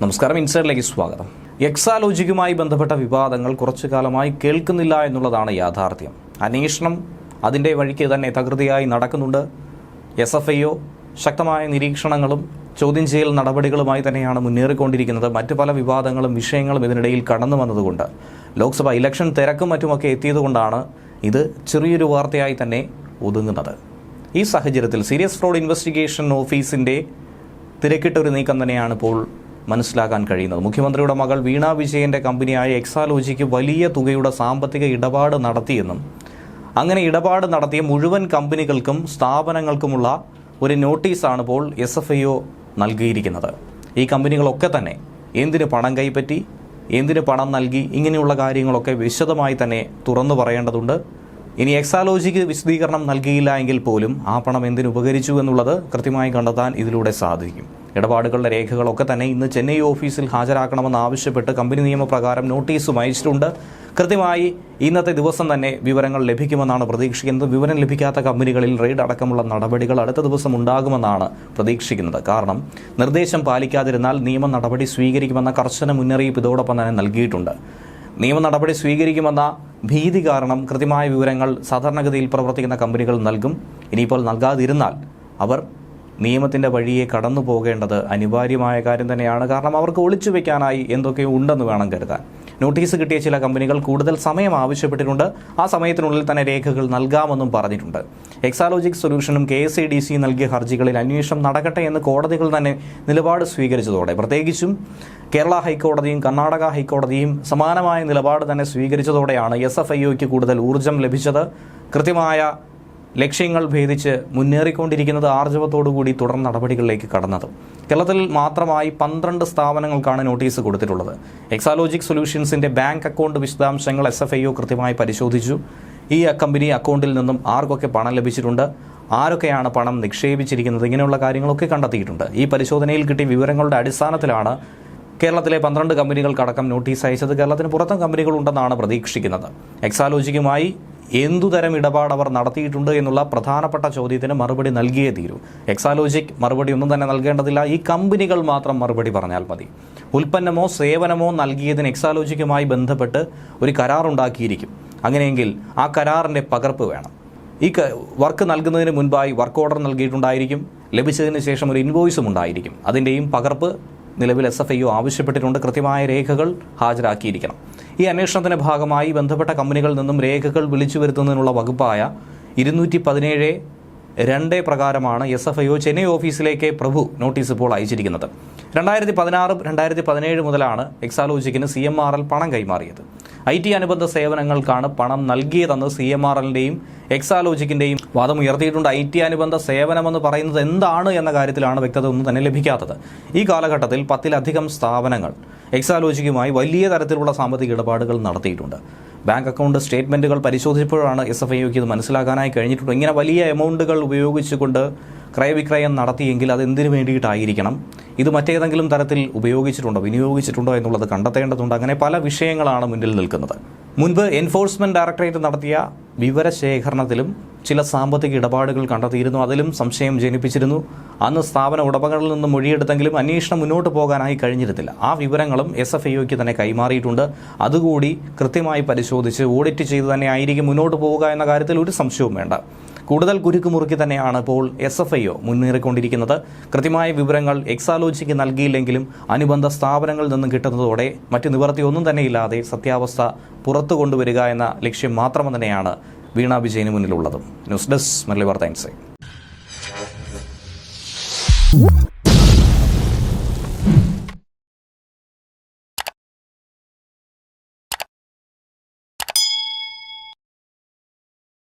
നമസ്കാരം ഇൻസൈഡിലേക്ക് സ്വാഗതം. എക്സാലോജിക്കുമായി ബന്ധപ്പെട്ട വിവാദങ്ങൾ കുറച്ചു കാലമായി കേൾക്കുന്നില്ല എന്നുള്ളതാണ് യാഥാർത്ഥ്യം. അന്വേഷണം അതിന്റെ വഴിക്ക് തന്നെ തകൃതിയായി നടക്കുന്നുണ്ട്. എസ് എഫ് ഐഒ ശക്തമായ നിരീക്ഷണങ്ങളും ചോദ്യം ചെയ്യൽ നടപടികളുമായി തന്നെയാണ് മുന്നേറിക്കൊണ്ടിരിക്കുന്നത്. മറ്റ് പല വിവാദങ്ങളും വിഷയങ്ങളും ഇതിനിടയിൽ കടന്നു വന്നതുകൊണ്ട്. ലോക്സഭ ഇലക്ഷൻ തിരക്കും മറ്റുമൊക്കെ എത്തിയതുകൊണ്ടാണ് ഇത് ചെറിയൊരു വാർത്തയായി തന്നെ ഒതുങ്ങുന്നത്. ഈ സാഹചര്യത്തിൽ സീരിയസ് ഫ്രോഡ് ഇൻവെസ്റ്റിഗേഷൻ ഓഫീസിന്റെ തിരക്കിട്ട ഒരു നീക്കം തന്നെയാണ് ഇപ്പോൾ മനസ്സിലാക്കാൻ കഴിയുന്നത്. മുഖ്യമന്ത്രിയുടെ മകൾ വീണ വിജയന്റെ കമ്പനിയായ എക്സാലോജിക്ക് വലിയ തുകയുടെ സാമ്പത്തിക ഇടപാട് നടത്തിയെന്നും അങ്ങനെ ഇടപാട് നടത്തിയ മുഴുവൻ കമ്പനികൾക്കും സ്ഥാപനങ്ങൾക്കുമുള്ള ഒരു നോട്ടീസാണ് ഇപ്പോൾ എസ് എഫ് ഐ ഒ നൽകിയിരിക്കുന്നത്. ഈ കമ്പനികളൊക്കെ തന്നെ എന്തിന് പണം കൈപ്പറ്റി എന്തിന് പണം നൽകി ഇങ്ങനെയുള്ള കാര്യങ്ങളൊക്കെ വിശദമായി തന്നെ തുറന്നു പറയേണ്ടതുണ്ട്. ഇനി എക്സാലോജിക്ക് വിശദീകരണം നൽകിയില്ല എങ്കിൽ പോലും ആ പണം എന്തിനുപകരിച്ചു എന്നുള്ളത് കൃത്യമായി കണ്ടെത്താൻ ഇതിലൂടെ സാധിക്കും. ഇടപാടുകളുടെ രേഖകളൊക്കെ തന്നെ ഇന്ന് ചെന്നൈ ഓഫീസിൽ ഹാജരാക്കണമെന്ന് ആവശ്യപ്പെട്ട് കമ്പനി നിയമപ്രകാരം നോട്ടീസും അയച്ചിട്ടുണ്ട്. കൃത്യമായി ഇന്നത്തെ ദിവസം തന്നെ വിവരങ്ങൾ ലഭിക്കുമെന്നാണ് പ്രതീക്ഷിക്കുന്നത്. വിവരം ലഭിക്കാത്ത കമ്പനികളിൽ റെയ്ഡ് അടക്കമുള്ള നടപടികൾ അടുത്ത ദിവസം ഉണ്ടാകുമെന്നാണ് പ്രതീക്ഷിക്കുന്നത്. കാരണം നിർദ്ദേശം പാലിക്കാതിരുന്നാൽ നിയമ നടപടി സ്വീകരിക്കുമെന്ന കർശന മുന്നറിയിപ്പ് ഇതോടൊപ്പം തന്നെ നൽകിയിട്ടുണ്ട്. നിയമ നടപടി സ്വീകരിക്കുമെന്ന ഭീതി കാരണം കൃത്യമായ വിവരങ്ങൾ സാധാരണഗതിയിൽ പ്രവർത്തിക്കുന്ന കമ്പനികൾ നൽകും. ഇനിയിപ്പോൾ നൽകാതിരുന്നാൽ അവർ നിയമത്തിന്റെ വഴിയെ കടന്നു പോകേണ്ടത് അനിവാര്യമായ കാര്യം തന്നെയാണ്. കാരണം അവർക്ക് ഒളിച്ചു വയ്ക്കാനായി എന്തൊക്കെയോ ഉണ്ടെന്ന് വേണം കരുതാൻ. നോട്ടീസ് കിട്ടിയ ചില കമ്പനികൾ കൂടുതൽ സമയം ആവശ്യപ്പെട്ടിട്ടുണ്ട്. ആ സമയത്തിനുള്ളിൽ തന്നെ രേഖകൾ നൽകാമെന്നും പറഞ്ഞിട്ടുണ്ട്. എക്സാലോജിക് സൊല്യൂഷനും കെ എസ് ഡി സി നൽകിയ ഹർജികളിൽ അന്വേഷണം നടക്കട്ടെ എന്ന് കോടതികൾ തന്നെ നിലപാട് സ്വീകരിച്ചതോടെ പ്രത്യേകിച്ചും കേരള ഹൈക്കോടതിയും കർണാടക ഹൈക്കോടതിയും സമാനമായ നിലപാട് തന്നെ സ്വീകരിച്ചതോടെയാണ് എസ് എഫ് ഐ കൂടുതൽ ഊർജം ലഭിച്ചത്. കൃത്യമായ ലക്ഷ്യങ്ങൾ ഭേദിച്ച് മുന്നേറിക്കൊണ്ടിരിക്കുന്നത് ആർജവത്തോടുകൂടി തുടർ നടപടികളിലേക്ക് കടന്നത്. കേരളത്തിൽ മാത്രമായി പന്ത്രണ്ട് സ്ഥാപനങ്ങൾക്കാണ് നോട്ടീസ് കൊടുത്തിട്ടുള്ളത്. എക്സാലോജിക് സൊല്യൂഷൻസിന്റെ ബാങ്ക് അക്കൗണ്ട് വിശദാംശങ്ങൾ എസ് എഫ് ഐ ഒ കൃത്യമായി പരിശോധിച്ചു. ഈ കമ്പനി അക്കൗണ്ടിൽ നിന്നും ആർക്കൊക്കെ പണം ലഭിച്ചിട്ടുണ്ട് ആരൊക്കെയാണ് പണം നിക്ഷേപിച്ചിരിക്കുന്നത് ഇങ്ങനെയുള്ള കാര്യങ്ങളൊക്കെ കണ്ടെത്തിയിട്ടുണ്ട്. ഈ പരിശോധനയിൽ കിട്ടിയ വിവരങ്ങളുടെ അടിസ്ഥാനത്തിലാണ് കേരളത്തിലെ പന്ത്രണ്ട് കമ്പനികൾക്കടക്കം നോട്ടീസ് അയച്ചത്. കേരളത്തിന് പുറത്തും കമ്പനികളുണ്ടെന്നാണ് പ്രതീക്ഷിക്കുന്നത്. എക്സാലോജിക്കുമായി എന്തുതരം ഇടപാട് അവർ നടത്തിയിട്ടുണ്ട് എന്നുള്ള പ്രധാനപ്പെട്ട ചോദ്യത്തിന് മറുപടി നൽകിയേ തീരൂ. എക്സാലോജിക് മറുപടി ഒന്നും തന്നെ നൽകേണ്ടതില്ല. ഈ കമ്പനികൾ മാത്രം മറുപടി പറഞ്ഞാൽ മതി. ഉൽപ്പന്നമോ സേവനമോ നൽകിയതിന് എക്സാലോജിക്കുമായി ബന്ധപ്പെട്ട് ഒരു കരാറുണ്ടാക്കിയിരിക്കും അങ്ങനെയെങ്കിൽ ആ കരാറിന്റെ പകർപ്പ് വേണം. ഈ വർക്ക് നൽകുന്നതിന് മുൻപായി വർക്ക് ഓർഡർ നൽകിയിട്ടുണ്ടായിരിക്കും. ലഭിച്ചതിന് ശേഷം ഒരു ഇൻവോയ്സും ഉണ്ടായിരിക്കും. അതിന്റെയും പകർപ്പ് നിലവിൽ എസ് എഫ് ഐ ആവശ്യപ്പെട്ടിട്ടുണ്ട്. കൃത്യമായ രേഖകൾ ഹാജരാക്കിയിരിക്കണം. ഈ അന്വേഷണത്തിന്റെ ഭാഗമായി ബന്ധപ്പെട്ട കമ്പനികളിൽ നിന്നും രേഖകൾ വിളിച്ചു വരുത്തുന്നതിനുള്ള വകുപ്പായ ഇരുന്നൂറ്റി പതിനേഴ് രണ്ട് പ്രകാരമാണ് S F I O Chennai ഓഫീസിലേക്ക് പ്രഭു നോട്ടീസ് ഇപ്പോൾ അയച്ചിരിക്കുന്നത്. രണ്ടായിരത്തി പതിനാറ് രണ്ടായിരത്തി പതിനേഴ് മുതലാണ് എക്സാലോജിക്കിന് സി എം ആർ എൽ പണം കൈമാറിയത്. ഐ ടി അനുബന്ധ സേവനങ്ങൾക്കാണ് പണം നൽകിയതെന്ന് സി എം ആർ എല്ലിന്റെയും എക്സാലോജിക്കിന്റെയും വാദം ഉയർത്തിയിട്ടുണ്ട്. ഐ ടി അനുബന്ധ സേവനമെന്ന് പറയുന്നത് എന്താണ് എന്ന കാര്യത്തിലാണ് വ്യക്തത ഒന്നും തന്നെ ലഭിക്കാത്തത്. ഈ കാലഘട്ടത്തിൽ പത്തിലധികം സ്ഥാപനങ്ങൾ എക്സാലോജിക്കുമായി വലിയ തരത്തിലുള്ള സാമ്പത്തിക ഇടപാടുകൾ നടത്തിയിട്ടുണ്ട്. ബാങ്ക് അക്കൗണ്ട് സ്റ്റേറ്റ്മെന്റുകൾ പരിശോധിച്ചപ്പോഴാണ് എസ് എഫ് ഐക്ക് ഇത് മനസ്സിലാക്കാനായി കഴിഞ്ഞിട്ടുണ്ട് ഇങ്ങനെ വലിയ എമൗണ്ടുകൾ ഉപയോഗിച്ചുകൊണ്ട് ക്രയവിക്രയം നടത്തിയെങ്കിൽ അത് എന്തിനു വേണ്ടിയിട്ടായിരിക്കണം? ഇത് മറ്റേതെങ്കിലും തരത്തിൽ ഉപയോഗിച്ചിട്ടുണ്ടോ വിനിയോഗിച്ചിട്ടുണ്ടോ എന്നുള്ളത് കണ്ടെത്തേണ്ടതുണ്ട്. അങ്ങനെ പല വിഷയങ്ങളാണ് മുന്നിൽ നിൽക്കുന്നത്. മുൻപ് എൻഫോഴ്സ്മെന്റ് ഡയറക്ടറേറ്റ് നടത്തിയ വിവരശേഖരണത്തിലും ചില സാമ്പത്തിക ഇടപാടുകൾ കണ്ടെത്തിയിരുന്നു. അതിലും സംശയം ജനിപ്പിച്ചിരുന്നു. അന്ന് സ്ഥാപന ഉടമകളിൽ നിന്ന് മൊഴിയെടുത്തെങ്കിലും അന്വേഷണം മുന്നോട്ട് പോകാനായി കഴിഞ്ഞിരുന്നില്ല. ആ വിവരങ്ങളും എസ് എഫ് ഐഒക്ക് തന്നെ കൈമാറിയിട്ടുണ്ട്. അതുകൂടി കൃത്യമായി പരിശോധിച്ച് ഓഡിറ്റ് ചെയ്ത് തന്നെ ആയിരിക്കും മുന്നോട്ട് പോവുക എന്ന കാര്യത്തിൽ ഒരു സംശയവും വേണ്ട. കൂടുതൽ കുരുക്ക് മുറുക്കി തന്നെയാണ് ഇപ്പോൾ എസ് എഫ് ഐഒ മുന്നേറിക്കൊണ്ടിരിക്കുന്നത്. കൃത്യമായ വിവരങ്ങൾ എക്സാലോജിക്ക് നൽകിയില്ലെങ്കിലും അനുബന്ധ സ്ഥാപനങ്ങളിൽ നിന്നും കിട്ടുന്നതോടെ മറ്റ് നിവർത്തിയൊന്നും തന്നെ ഇല്ലാതെ സത്യാവസ്ഥ പുറത്തു കൊണ്ടുവരിക എന്ന ലക്ഷ്യം മാത്രം തന്നെയാണ് വീണ വിജയന് മുന്നിലുള്ളതും. News desk insight